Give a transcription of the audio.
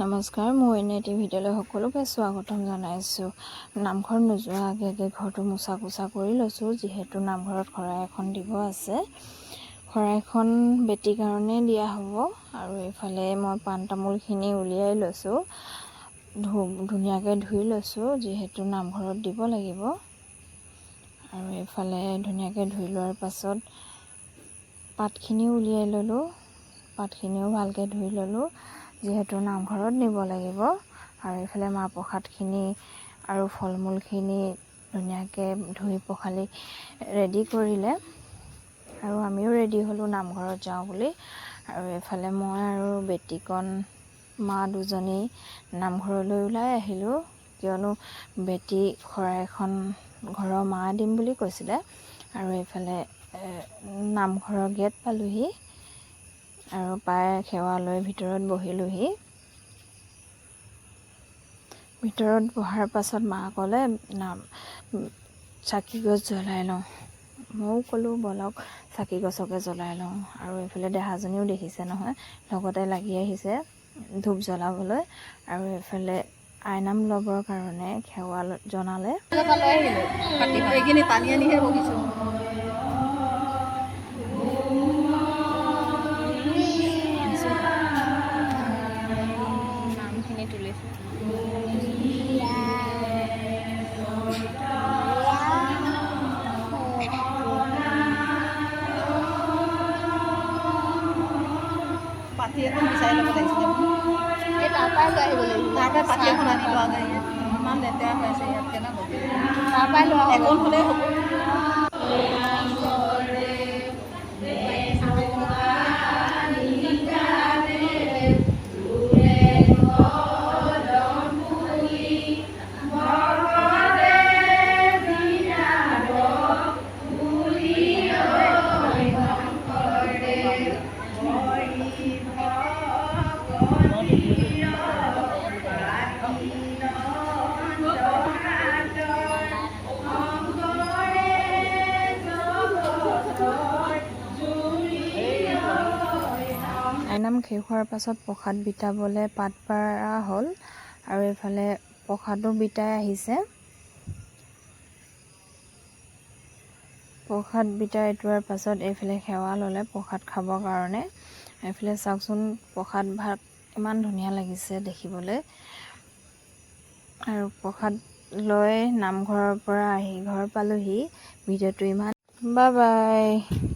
নমস্কাৰ মোৰ এনে এটি ভিডিঅ'লৈ সকলোকে স্বাগতম জনাইছোঁ। নামঘৰত নোযোৱা আগে আগে ঘৰটো মোচা কোচা কৰি লৈছোঁ যিহেতু নামঘৰত শৰাই এখন দিব আছে। শৰাইখন বেটীৰ কাৰণে দিয়া হ'ব আৰু এইফালে মই পাণ তামোলখিনি উলিয়াই লৈছোঁ ধুনীয়াকৈ ধুই লৈছোঁ যিহেতু নামঘৰত দিব লাগিব। আৰু এইফালে ধুনীয়াকৈ ধুই লোৱাৰ পাছত পাতখিনিও উলিয়াই ল'লোঁ পাতখিনিও ভালকৈ ধুই ল'লোঁ। যিহেতু নামঘৰত নিব লাগিব। আৰু এইফালে মাহ প্ৰসাদখিনি আৰু ফল মূলখিনি ধুনীয়াকৈ ধুই পখালি ৰেডি কৰিলে। আৰু আমিও ৰেডি হ'লোঁ নামঘৰত যাওঁ বুলি। আৰু এইফালে মই আৰু বেটীকণ মা দুজনী নামঘৰলৈ ওলাই আহিলোঁ। কিয়নো বেটী শৰাইখন ঘৰৰ মা দিম বুলি কৈছিলে। আৰু এইফালে নামঘৰৰ গেট পালোহি। আৰু পাই সেৱা লৈ ভিতৰত বহিলোহি। ভিতৰত বহাৰ পাছত মা ক'লে চাকি গছ জ্বলাই লওঁ। ময়ো ক'লোঁ বলক চাকি গছকে জ্বলাই লওঁ। আৰু এইফালে দেহাজনীও দেখিছে নহয় লগতে লাগি আহিছে ধূপ জ্বলাবলৈ। আৰু এইফালে আইনাম ল'বৰ কাৰণে সেৱা জনালে। পাতি এখন বিচাৰি ল'ব লাগিছিলে এই তাৰপৰাই লৈ আহিব লাগিব তাৰ পৰা পাতি এখন আনি লোৱা যায় ইয়াত ইমান লেতেৰা হৈ আছে ইয়াত কেনে হ'ব তাৰপৰাই লোৱা আইনাম শেষ হোৱাৰ পাছত প্ৰসাদ বিতাবলৈ পাত পাৰা হ'ল আৰু এইফালে প্ৰসাদো বিতাই আহিছে। প্ৰসাদ বিতাই এটোৱাৰ পাছত এইফালে সেৱা ল'লে প্ৰসাদ খাবৰ কাৰণে। এইফালে চাওকচোন প্ৰসাদ ভাগ ইমান ধুনীয়া লাগিছে দেখিবলৈ। আৰু প্ৰসাদ লৈ নামঘৰৰ পৰা আহি ঘৰ পালোহি। ভিডিঅ'টো ইমান বাই বাই।